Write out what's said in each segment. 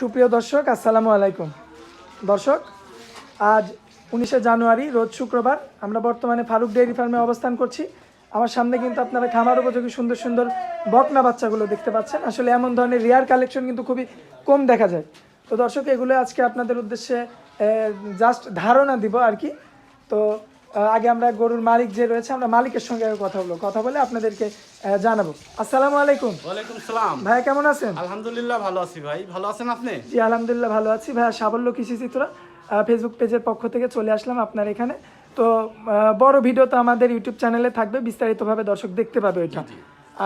সুপ্রিয় দর্শক, আসসালামু আলাইকুম। দর্শক, আজ উনিশে জানুয়ারি, রোজ শুক্রবার, আমরা বর্তমানে ফারুক ডেয়ারি ফার্মে অবস্থান করছি। আমার সামনে কিন্তু আপনারা খামার উপযোগী সুন্দর সুন্দর বকনা বাচ্চাগুলো দেখতে পাচ্ছেন। আসলে এমন ধরনের রেয়ার কালেকশন কিন্তু খুবই কম দেখা যায়। তো দর্শক, এগুলো আজকে আপনাদের উদ্দেশ্যে জাস্ট ধারণা দিব আর কি। তো আগে আমরা গরুর মালিক যে রয়েছে আমরা মালিকের সঙ্গে কথা বলব। কথা বলে আপনাদেরকে জানাব। আসসালামু আলাইকুম। ওয়ালাইকুম সালাম। ভাই কেমন আছেন? আলহামদুলিল্লাহ ভালো আছি ভাই। ভালো আছেন আপনি? জি আলহামদুলিল্লাহ ভালো আছি। ভাইয়া সাবল্য কৃষি চিত্র ফেসবুক পেজের পক্ষ থেকে চলে আসলাম আপনার এখানে। তো বড় ভিডিও তো আমাদের ইউটিউব চ্যানেলে থাকবে বিস্তারিতভাবে দর্শক দেখতে পাবে ওইটা।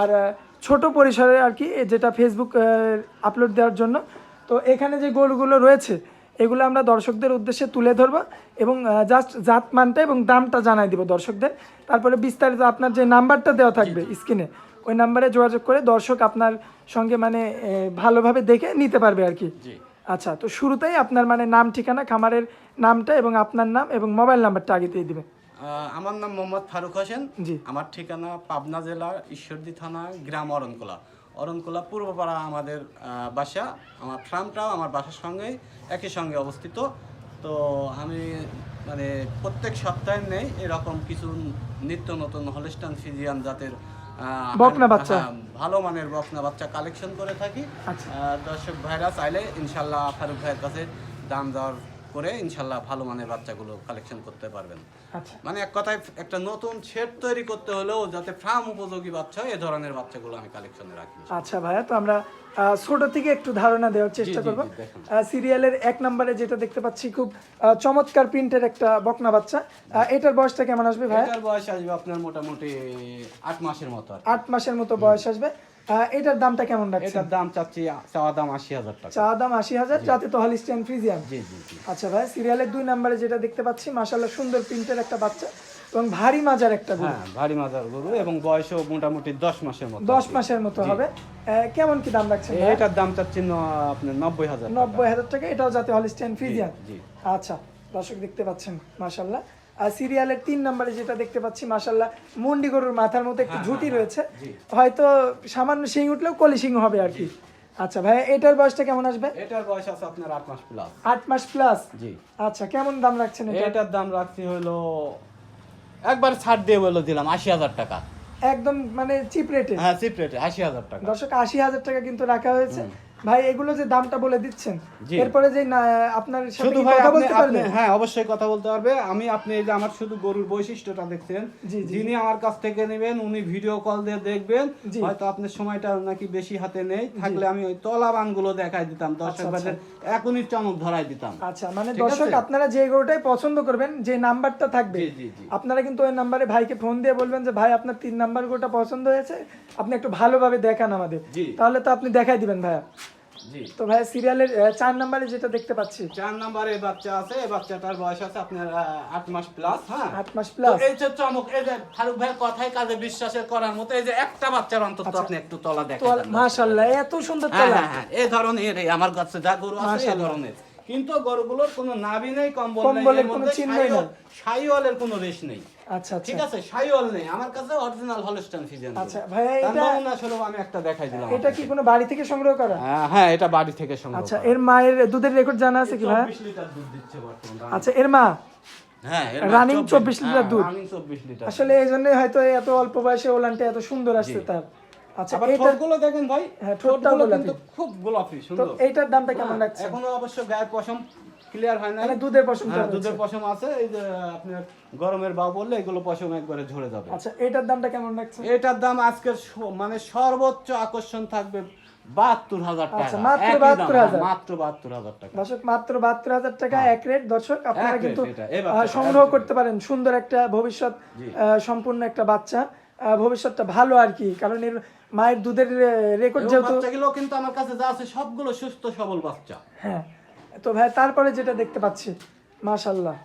আর ছোট পরিসরে আর কি যেটা ফেসবুক আপলোড দেওয়ার জন্য। তো এখানে যে গরুগুলো রয়েছে এগুলো আমরা দর্শকদের উদ্দেশ্যে তুলে ধরবো এবং জাস্ট জাতমানটা এবং দামটা জানাই দিব দর্শকদের। তারপরে বিস্তারিত আপনার যে নাম্বারটা দেওয়া থাকবে স্ক্রিনে ওই নাম্বারে যোগাযোগ করে দর্শক আপনার সঙ্গে মানে ভালোভাবে দেখে নিতে পারবে আর কি। আচ্ছা তো শুরুতেই আপনার মানে নাম ঠিকানা খামারের নামটা এবং আপনার নাম এবং মোবাইল নাম্বারটা আগে দিয়ে দিবেন। আমার নাম মোহাম্মদ ফারুক হোসেন। জি। আমার ঠিকানা পাবনা জেলার ঈশ্বরদী থানা গ্রাম অরণকোলা। অরণকোলা পূর্বপাড়া আমাদের বাসা আমার ফার্মটাও আমার বাসার সঙ্গেই একই সঙ্গে অবস্থিত তো আমি মানে প্রত্যেক সপ্তাহে নেই এরকম কিছু নিত্য নতুন হলিস্টান ফিজিয়ান জাতের বকনা বাচ্চা। হ্যাঁ, ভালো মানের বকনা বাচ্চা কালেকশন করে থাকি আচ্ছা। দর্শক ভাইরা চাইলে ইনশাল্লাহ ফারুক ভাইয়ের কাছে দাম দর করে ইনশাল্লাহ ভালো মানের বাচ্চাগুলো কালেকশন করতে পারবেন। আচ্ছা। মানে এক কথায় একটা নতুন শেড তৈরি করতে হলেও যাতে ফার্ম উপযোগী বাচ্চা এ ধরনের বাচ্চাগুলো আমি কালেকশনে রাখি আচ্ছা ভাইয়া তো আমরা ছোট থেকে একটু ধারণা দেওয়ার চেষ্টা করব। সিরিয়ালের এক নম্বরে যেটা দেখতে পাচ্ছি খুব চমৎকার প্রিন্টের একটা বকনা বাচ্চা। এটার বয়সটা কেমন আসবে ভাইয়া? এটার বয়স আসবে আপনার মোটামুটি আট মাসের মতো আর কি। আট মাসের মতো বয়স আসবে। এটার দামটা কেমন রাখছে এটার দাম চাচ্ছি চাওয়া দাম আশি হাজার টাকা। চা দাম আশি হাজার যাতে তো হলিস্টিয়ান ফ্রিজিয়ান জি জি জি। আচ্ছা ভাই সিরিয়ালের দুই নম্বরে যেটা দেখতে পাচ্ছি মাশাল্লাহ সুন্দর প্রিন্টের একটা বাচ্চা এবং ভারী মাজার একটা গরু। হ্যাঁ ভারী মাজার গরু এবং বয়সও মোটামুটি দশ মাসের মতো দশ মাসের মতো হবে। কেমন কি দাম রাখছেন? এটার দাম চাচ্ছি আপনার নব্বই হাজার টাকা। নব্বই হাজার টাকা এটাও যাতে হলিস্টিয়ান ফ্রিজিয়ান জি আচ্ছা দর্শক দেখতে পাচ্ছেন মাশাল্লাহ সিরিয়ালের তিন নম্বরে যেটা দেখতে পাচ্ছি মাশাল্লাহ মুন্ডি গরুর মাথার মতো একটু ঝুটি রয়েছে। হয়তো সামান্য শিং উঠলেও কলি শিং হবে আর কি। আচ্ছা ভাই এটার বয়সটা কেমন আসবে? এটার বয়স আছে আপনার আট মাস প্লাস আট মাস প্লাস জি। আচ্ছা কেমন দাম রাখছেন এটা? এটার দাম রাখছি হলো একবার ছাড় দিয়ে বলে দিলাম আশি হাজার টাকা। একদম মানে চিপ রেটে হ্যাঁ চিপ রেটে আশি হাজার টাকা। দর্শক আশি হাজার টাকা কিন্তু রাখা হয়েছে। ভাই এগুলো যে দামটা বলে দিচ্ছেন এরপরে যে আপনার সাথে কথা বলতে পারবেন হ্যাঁ অবশ্যই কথা বলতে পারবে। আমি আপনি এই যে আমার শুধু গরুর বৈশিষ্ট্যটা দেখছেন। যিনি আমার কাছ থেকে নেবেন উনি ভিডিও কল দিয়ে দেখবেন। হয়তো আপনার সময়টা নাকি বেশি হাতে নেই। থাকলে আমি ওই তলাবানগুলো দেখাই দিতাম দর্শক ভাইদের। এখনই চমক ধরাই দিতাম। আচ্ছা মানে দর্শক আপনারা যে গরুটাই পছন্দ করবেন যে নাম্বারটা থাকবে। আপনারা কিন্তু ওই নাম্বারে ভাইকে ফোন দিয়ে বলবেন যে ভাই আপনার তিন নাম্বার গরুটা পছন্দ হয়েছে আপনি একটু ভালোভাবে দেখান আমাদের। তাহলে তো আপনি দেখাই দিবেন ভাইয়া। তো ভাই সিরিয়ালের চার নম্বরে যেটা দেখতে পাচ্ছি। চার নম্বরে বাচ্চা আছে এই বাচ্চাটার বয়স আছে আপনার আট মাস প্লাস হ্যাঁ। আট মাস প্লাস এই যে চমক এই যে ফারুক ভাইয়ের কথায় কাজে বিশ্বাসের করার মতো এই যে একটা বাচ্চার অন্তত আপনি একটু তলা দেখেন। মাশাআল্লাহ এত সুন্দর হ্যাঁ তলা হ্যাঁ হ্যাঁ এই ধরনের এই আমার কাছে যা গরু আছে এই ধরনের। কিন্তু গরুগুলোর কোনো নাভি নেই কম্বল নেই কোনো চিহ্নই কোনো রেশ নেই। আচ্ছা ঠিক আচ্ছা আছে? সাইওয়াল নেই। আমার কাছে অরিজিনাল হলস্টাইন ফিজিয়ান আচ্ছা তার এটা স্বরূপ আমি একটা দেখাই দিলাম এটা কি কোনো বাড়ি থেকে সংগ্রহ করা? হ্যাঁ, হ্যাঁ এটা বাড়ি থেকে সংগ্রহ আচ্ছা এর মায়ের দুধের রেকর্ড জানা আছে কি ভাইয়া? 24 লিটার দুধ দিচ্ছে বর্তমানে আচ্ছা এর মা? হ্যাঁ এর running 24 লিটার দুধ। রানিং 24 লিটার আসলে এই জন্য হয়তো এত অল্প বয়সে ওলানটা এত সুন্দর আসছে তার। আচ্ছা ঠোঁটগুলো দেখেন ভাই হ্যাঁ, ঠোঁটগুলো কিন্তু খুব গোলাপি সুন্দর। এইটার দামটা কেমন রাখছে এখনও অবশ্য গায়ের পশম ক্লিয়ার হয় না মানে দুধের পশমটা হ্যাঁ, দুধের পশম আছে এই যে আপনার গরমের বাউ বললে এগুলো পশম একবারে ঝরে যাবে। আচ্ছা এটার দামটা কেমন রাখছে এটার দাম আজকের স- মানে সর্বোচ্চ আকর্ষণ থাকবে বাহাত্তর হাজার টাকা। আচ্ছা, মাত্র একই দাম, 72,000 হ্যাঁ, মাত্র বাহাত্তর হাজার টাকা। দর্শক মাত্র বাহাত্তর হাজার টাকা এক রেট। দর্শক আপনারা কিন্তু সংগ্রহ করতে পারেন। সুন্দর একটা ভবিষ্যৎ সম্পূর্ণ একটা বাচ্চা। ভবিষ্যৎটা ভালো আর কি। কারণ এর মায়ের দুধের রেকর্ড যেহেতু বাচ্চাগুলো কিন্তু আমার কাছে যা আছে সবগুলো সুস্থ সবল বাচ্চা। হ্যাঁ। তো ভাই তারপরে যেটা দেখতে পাচ্ছি মাশাল্লাহ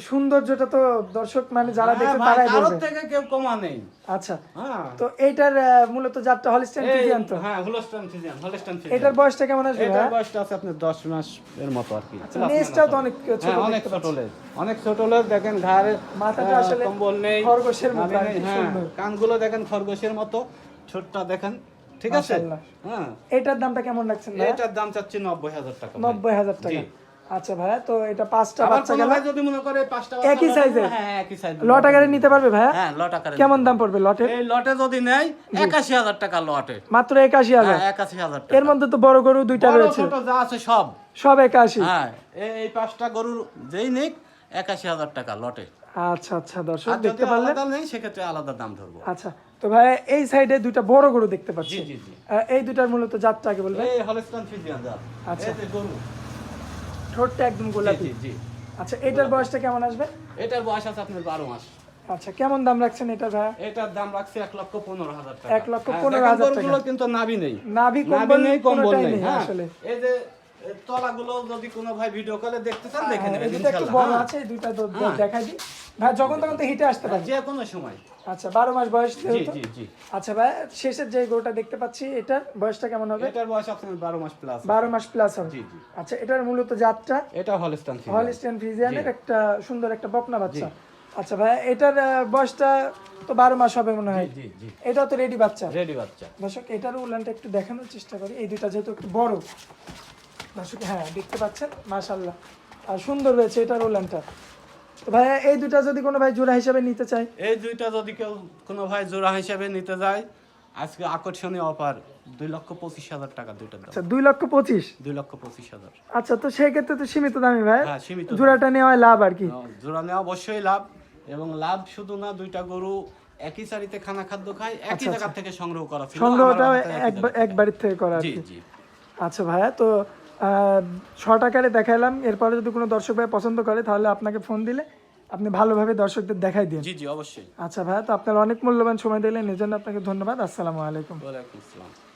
সৌন্দর্যটা তো দর্শক মানে যারা হ্যাঁ দেখবে ভাই, তারাই বলবে। থেকে কেউ কমা নেই। আচ্ছা হ্যাঁ। তো এইটার মূলত যাত্রা হলিস্টেন এই- ফিজিয়ান তো? হ্যাঁ হলস্টাইন ফিজিয়ান হলস্টাইন ফিজিয়ান। এটার বয়সটা কেমন আসবে এটার বয়সটা আছে আপনার 10 মাস এর মতো আর কি। নেজটাও তো অনেক ছোট হ্যাঁ, অনেক ছোট। লেজ অনেক ছোট লেজ দেখেন ঘাড়ে মাথাটা আসলে কম্বল নেই খরগোশের মতো হ্যাঁ, কানগুলো দেখেন খরগোশের মতো ছোটটা দেখেন ঠিক আছে? হ্যাঁ। এটার দামটা কেমন রাখছেন এটার দাম চাচ্ছি নব্বই হাজার টাকা ভাই। নব্বই হাজার টাকা। জি। আচ্ছা ভাইয়া তো এটা পাঁচটা বাচ্চা গেল যদি মনে করে পাঁচটা একই? লাগবে, হ্যাঁ একই সাইজ লট আকারে নিতে পারবে ভাইয়া? হ্যাঁ লট আকারে কেমন দাম পড়বে লটের এই লটে যদি নেয় একাশি হাজার টাকা লটে। মাত্র একাশি হাজার? হ্যাঁ একাশি হাজার এর মধ্যে তো বড় গরু দুইটা রয়েছে। ছোট যা আছে সব। সব একাশি? হ্যাঁ এই পাঁচটা গরুর যেই নিক একাশি হাজার টাকা লটে। আচ্ছা আচ্ছা দর্শক দেখতে পারলেন আলাদা নেই সেক্ষেত্রে আলাদা দাম ধরবো। আচ্ছা তো ভাইয়া এই সাইডে দুইটা বড় গরু দেখতে পাচ্ছি। জি জি। জি এই দুটার মূলত জাতটা আগে বলবেন। এই হলস্টান ফিজিয়ান যা আচ্ছা। এই গরু। ঠোঁটটা একদম গোলাপি। জি জি। আচ্ছা এটার বয়সটা কেমন আসবে? এটার বয়স আছে আপনার বারো মাস। আচ্ছা কেমন দাম রাখছেন এটা ভাই? এটার দাম রাখছে এক লক্ষ পনেরো হাজার টাকা। এক লক্ষ হ্যাঁ, পনেরো হাজার টাকা। কিন্তু নাবি নেই। নাভি নাভি কম্বল নেই কম্বল নেই হ্যাঁ। আসলে। এই যে তলাগুলো যদি কোনো ভাই ভিডিও কলে দেখতে চান দেখে হ্যাঁ, নেবেন একটু ইনশাআল্লাহ, বড়। আছে দুইটা। দেখাই দিই। ভাই যখন তখন তো হিটে আসতে পারে। যে কোনো সময়। আচ্ছা বারো মাস বয়স জি জি আচ্ছা ভাই শেষের যে গরুটা দেখতে পাচ্ছি এটার বয়সটা কেমন হবে? এটার বয়স আপনার বারো মাস প্লাস বারো মাস প্লাস হবে। জি জি। আচ্ছা এটার মূলত জাতটা? এটা হলস্টান ফিজিয়ান হলিস্টিয়ান ফ্রিজিয়ানের একটা সুন্দর একটা বকনা বাচ্চা। আচ্ছা ভাই এটার বয়সটা তো বারো মাস হবে মনে হয়। জি তো রেডি বাচ্চা। রেডি বাচ্চা। দর্শক এটার উলানটা একটু দেখানোর চেষ্টা করি। এই দুইটা যেহেতু একটু বড়। দর্শক হ্যাঁ দেখতে পাচ্ছেন? মাশাল্লাহ আর সুন্দর রয়েছে এটার উলানটা। ভাইয়া এই দুইটা যদি কোনো ভাই জোড়া হিসাবে নিতে চায়? এই দুইটা যদি কেউ কোনো ভাই জোড়া হিসেবে নিতে যায় আজকে আকর্ষণীয় অফার দুই লক্ষ পঁচিশ হাজার টাকা দুইটার দাম। আচ্ছা দুই লক্ষ পঁচিশ? দুই লক্ষ পঁচিশ হাজার। আচ্ছা তো সেই ক্ষেত্রে তো সীমিত দামি ভাই। হ্যাঁ সীমিত জোড়াটা নেওয়ায় লাভ আর কি। জোড়া নেওয়া অবশ্যই লাভ এবং লাভ শুধু না দুইটা গরু একই সারিতে খানা খাদ্য খায় একই জায়গা থেকে সংগ্রহ করা। সংগ্রহটা বাড়ির থেকে করা আচ্ছা ভাইয়া তো ছ টাকারে দেখালাম এরপরে যদি কোনো দর্শক ভাই পছন্দ করে তাহলে আপনাকে ফোন দিলে আপনি ভালোভাবে দর্শকদের দেখাই দিন জি জি অবশ্যই। আচ্ছা ভাই তো আপনার অনেক মূল্যবান সময় দিলেন এজন্য জন্য আপনাকে ধন্যবাদ। আসসালামু আলাইকুম। ওয়ালাইকুম আসসালাম।